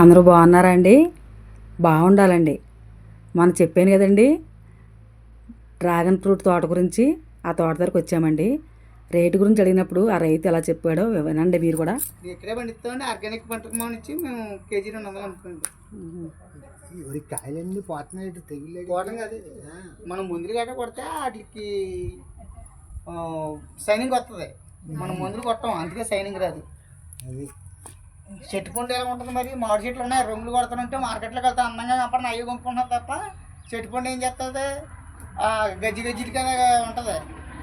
అందరూ బాగున్నారా అండి బాగుండాలండి. మనం చెప్పాను కదండి డ్రాగన్ ఫ్రూట్ తోట గురించి ఆ తోట దగ్గరకు వచ్చామండి. రేటు గురించి అడిగినప్పుడు ఆ రైతు ఎలా చెప్పాడో వినండి మీరు కూడా. ఇక్కడే పండిస్తామండి. ఆర్గానిక్ పంటకు మానిచ్చి మేము కేజీ రెండు వందలు ఈ కాయలన్నీ పోతున్నాయి తెగిలేదు కోటం కాదు. మనం ముందులు గట్ట కొడితే వాటికి సైనింగ్ వస్తుంది మనం మందులు కొట్టాం అందుకే సైనింగ్ రాదు. అది. చెట్టు పండు ఎలా ఉంటుంది మరి? మామిడి చెట్లు ఉన్నాయి రంగులు కొడుతుంటే మార్కెట్లోకి వెళ్తే అందంగా కనపడిన అయ్యి కొనుక్కుంటున్నాం తప్ప చెట్టు పండు ఏం చేస్తుంది గజ్జి గజ్జిగా ఉంటుంది.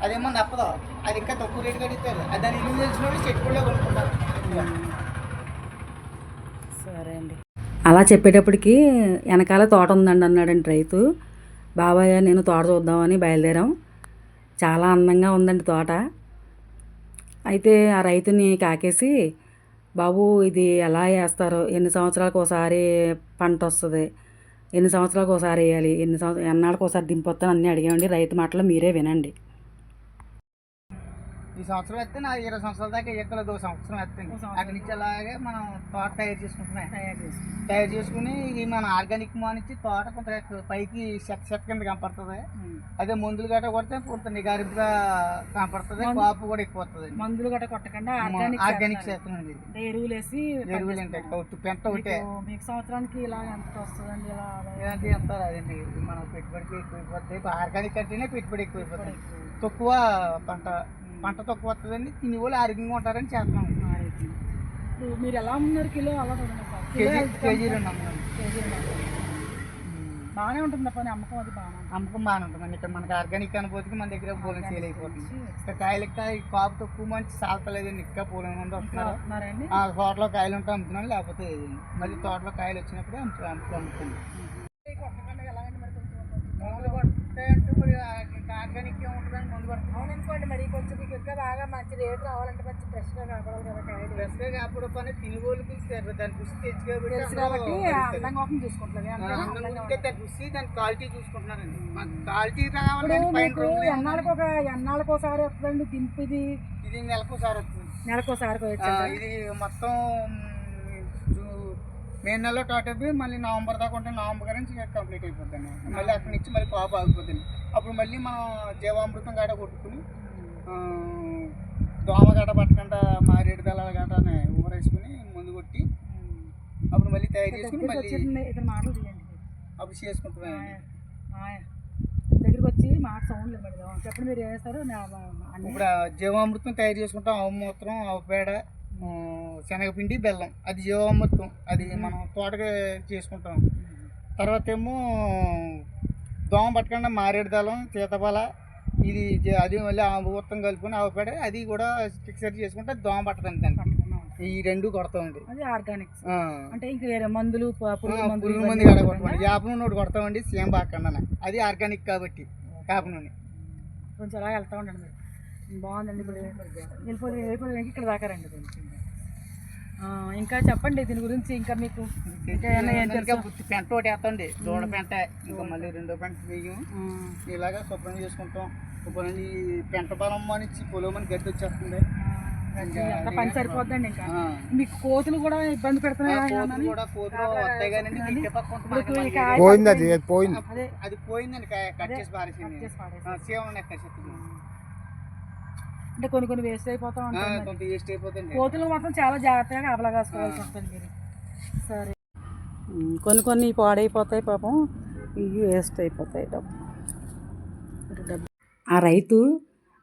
అదేమో నప్పదు. అది ఇంకా తక్కువ రేటు కడిగిస్తారు అది దాని ఇల్లు తెలిసిన వాళ్ళు చెట్టు పండుగ కొనుక్కుంటారు. సరే అండి. అలా చెప్పేటప్పటికి వెనకాల తోట ఉందండి అన్నాడండి రైతు. బాబాయ్ నేను తోట చూద్దామని బయలుదేరాం. చాలా అందంగా ఉందండి తోట. అయితే ఆ రైతుని కాకేసి బాబు ఇది ఎలా వేస్తారు? ఎన్ని సంవత్సరాలకు ఒకసారి పంట వస్తుంది? ఎన్ని సంవత్సరాలకు ఒకసారి వేయాలి? ఎన్ని సంవత్సరం ఎన్నాళ్ళకు ఒకసారి దింపొస్తాను అన్నీ అడిగామండి. రైతు మాటలు మీరే వినండి. ఈ సంవత్సరం వేస్తే నా ఇరవై సంవత్సరాల దాకా ఎక్కలేదు ఒక సంవత్సరం వేస్తాను అక్కడి నుంచి అలాగే మనం తోట తయారు చేసుకుంటున్నాం. తయారు చేసుకుని తయారు చేసుకుని ఇది మన ఆర్గానిక్ మానిచ్చి తోట కొంత పైకి చెత్త చెత్త కింద కనపడుతుంది. అదే మందులు గట్ట కొడితే కొంత నిగారింపుగా కనపడుతుంది. కాపు కూడా ఎక్కువ వస్తుంది మందులు గట్ట కొట్టకుండా ఆర్గానిక్ చేస్తున్నాండి ఎరువులు వేసి ఎరువులు ఉంటాయి పెంట ఒకటే. మీకు సంవత్సరానికి ఇలా ఎంత వస్తుందండి? ఇలా ఇలాంటి ఎంత అదండి. మనం పెట్టుబడికి ఎక్కువైపోతాయి ఆర్గానిక్ అంటేనే పెట్టుబడి ఎక్కువైపోతుంది. తక్కువ పంట పంట తక్కువ వస్తుందండి తిని వాళ్ళు ఆరోగ్యంగా ఉంటారని చేస్తున్నాం. ఇప్పుడు మీరు ఎలా ఉన్నారు కిలో అలా కేజీ కేజీ రెండు బాగానే ఉంటుంది పని? అమ్మకం అది బాగానే అమ్మకం బాగానే ఉంటుంది ఇక్కడ మనకి ఆర్గానిక్ అనుభూతికి మన దగ్గర పూలం సేల్ అయిపోతుంది. ఇక్కడ కాయలు కాయ కాపు తక్కువ మంచి సాల్తలేదండి ఇంకా పూలం మంది వస్తున్నారు. తోటలో కాయలు ఉంటే అమ్ముతున్నాను లేకపోతే. మళ్ళీ తోటలో కాయలు వచ్చినప్పుడు అమ్ము అమ్ము అమ్ముతుంది మందులు కొట్టే అంటే మరి ఇంకా ఆర్గానిక్ ఉంటుందని మందు కొడతాం అవుననుకోండి మరి కొంచెం మీకు ఇంకా బాగా మంచి రేటు రావాలంటే మంచి ఫ్రెష్గా కనపడాలి కదా కాయలు. ఫ్రెష్గా కాపుడు పని తిని వాళ్ళకి దాని రుచి తెచ్చి తెలుసు కాబట్టి అందంగా చూసుకుంటుంది దాని రుచి దాని క్వాలిటీ చూసుకుంటున్నారండి. మన క్వాలిటీ రావాలి మీకు ఎన్నాళ్ళకి ఒక ఎన్నాళ్ళకి ఒకసారి వస్తుందండి దింపు ఇది? ఇది నెలకు ఒకసారి వస్తుంది. నెలకు ఒకసారి ఆ, ఇది మొత్తం మే నెలలో స్టార్ట్ అయిపోయి మళ్ళీ నవంబర్ దాకా ఉంటే నవంబర్ నుంచి కంప్లీట్ అయిపోతుంది మళ్ళీ అక్కడి నుంచి మళ్ళీ కాపు ఆగిపోతుంది అప్పుడు మళ్ళీ మనం జీవామృతం గడ కొట్టుకుని దోమ గడ పట్టకుండా మారేడు దళాల గట ఊరేసుకుని ముందు కొట్టి అప్పుడు మళ్ళీ తయారు చేసుకుని మళ్ళీ అప్పుడు చేసుకుంటున్నాం ఆయ్. దగ్గరికి వచ్చి మాట సౌండ్ లేదు చెప్పండి మీరు చేస్తారు? ఇప్పుడు జీవామృతం తయారు చేసుకుంటాం ఆవు మూత్రం ఆవు పేడ శనగపిండి బెల్లం. అది జీవామృతం అది మనం తోటగా చేసుకుంటాం. తర్వాత ఏమో దోమ పట్టకుండా మారేడు దళం సీతఫల ఇది అది మళ్ళీ ఆ మూత్రం కలుపుకొని ఆవు పేడ అది కూడా ఫిక్సర్ చేసుకుంటే దోమ పట్టదండి దానికి. ఈ రెండు కొడతామండి. అది ఆర్గానిక్స్. ఆ. అంటే ఇంక వేరే మందులు పురుగు మంది కడ కొట్టమండి యాప నూనె ఒకటి కొడతామండి సీఎం బాకుండా అది ఆర్గానిక్ కాబట్టి వేప నూనె కొంచెం అలా వెళ్తా ఉండండి మీరు. బాగుందండి ఇప్పుడు వెళ్ళిపోతే వెళ్ళిపోతే ఇక్కడ దాకా రండి ఇంకా చెప్పండి దీని గురించి ఇంకా మీకు? పెంట ఒకటి వేస్తాండి. దూడ పెంట ఇంకా మళ్ళీ రెండో పెంట వేయం ఇలాగా శుభ్రం చేసుకుంటాం. శుభ్రం ఈ పెంట బలం మనిచ్చి పొలం గడ్డి వచ్చేస్తుంది. పని సరిపోద్దండి ఇంకా. మీకు కోతులు కూడా ఇబ్బంది పెడుతున్నాయి పోయింది అది పోయింది. అదే పోయిందండి కట్ చేసి పారేసింది. అంటే కొన్ని కొన్ని వేస్ట్ అయిపోతా ఉంటాయి కోతులు మాత్రం చాలా జాగ్రత్తగా కాపలా కాసుకోవాల్సి ఉంటుంది మీరు. సరే. కొన్ని కొన్ని పాడైపోతాయి పాపం ఇవి వేస్ట్ అయిపోతాయి డబ్బు. డబ్బు. ఆ రైతు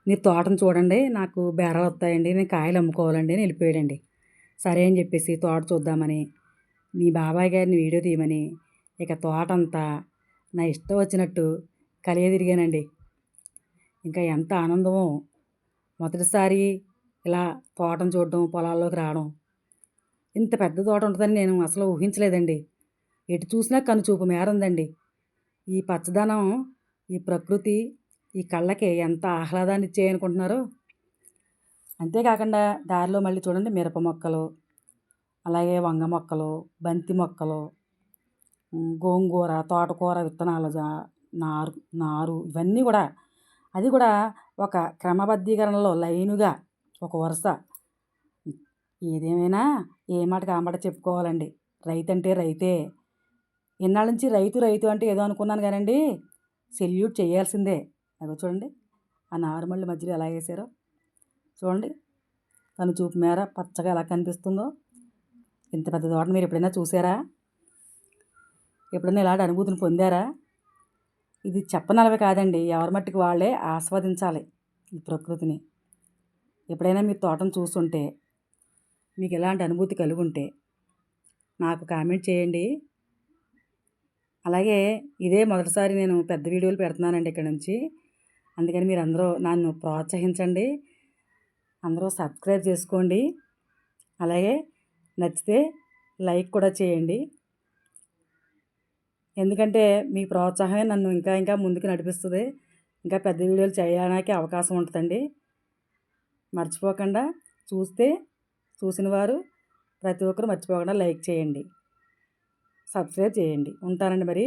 మీరు తోటను చూడండి నాకు బేరాలు వస్తాయండి నేను కాయలు అమ్ముకోవాలండి అని వెళ్ళిపోయాడండి. సరే అని చెప్పేసి తోట చూద్దామని మీ బాబాయ్ గారిని వీడియో తీయమని ఇక తోట అంతా నా ఇష్టం వచ్చినట్టు కలియ తిరిగానండి. ఇంకా ఎంత ఆనందమో మొదటిసారి ఇలా తోటను చూడడం పొలాల్లోకి రావడం. ఇంత పెద్ద తోట ఉంటుందని నేను అసలు ఊహించలేదండి. ఎటు చూసినా కనుచూపు మేర ఉందండి ఈ పచ్చదనం ఈ ప్రకృతి ఈ కళ్ళకి ఎంత ఆహ్లాదాన్ని ఇచ్చేయనుకుంటున్నారో. అంతేకాకుండా దారిలో మళ్ళీ చూడండి మిరప మొక్కలు అలాగే వంగ మొక్కలు బంతి మొక్కలు గోంగూర తోటకూర విత్తనాలు నారు నారు ఇవన్నీ కూడా అది కూడా ఒక క్రమబద్ధీకరణలో లైనుగా ఒక వరుస. ఏదేమైనా ఏ మాటకి ఆ మాట చెప్పుకోవాలండి. రైతు అంటే రైతే. ఇన్నాళ్ళ నుంచి రైతు రైతు అంటే ఏదో అనుకున్నాను కానండి. సెల్యూట్ చేయాల్సిందే. అదో చూడండి. ఆ నారుమల్లి మధ్యలో ఎలా వేసారో. చూడండి. తను చూపు మేర పచ్చగా ఎలా కనిపిస్తుందో. ఇంత పెద్ద తోట మీరు ఎప్పుడైనా చూసారా? ఎప్పుడైనా ఇలాంటి అనుభూతిని పొందారా? ఇది చెప్పనలవి కాదండి. ఎవరి మట్టికి వాళ్ళే ఆస్వాదించాలి ఈ ప్రకృతిని. ఎప్పుడైనా మీరు తోటను చూస్తుంటే మీకు ఎలాంటి అనుభూతి కలిగి ఉంటే నాకు కామెంట్ చేయండి. అలాగే ఇదే మొదటిసారి నేను పెద్ద వీడియోలు పెడుతున్నానండి ఇక్కడ నుంచి. అందుకని మీరు అందరూ నన్ను ప్రోత్సహించండి. అందరూ సబ్స్క్రైబ్ చేసుకోండి. అలాగే నచ్చితే లైక్ కూడా చేయండి. ఎందుకంటే మీ ప్రోత్సాహమే నన్ను ఇంకా ఇంకా ముందుకు నడిపిస్తుంది. ఇంకా పెద్ద వీడియోలు చేయడానికి అవకాశం ఉంటుందండి. మర్చిపోకుండా చూస్తే చూసిన వారు ప్రతి ఒక్కరు మర్చిపోకుండా లైక్ చేయండి. సబ్స్క్రైబ్ చేయండి. ఉంటానండి మరి.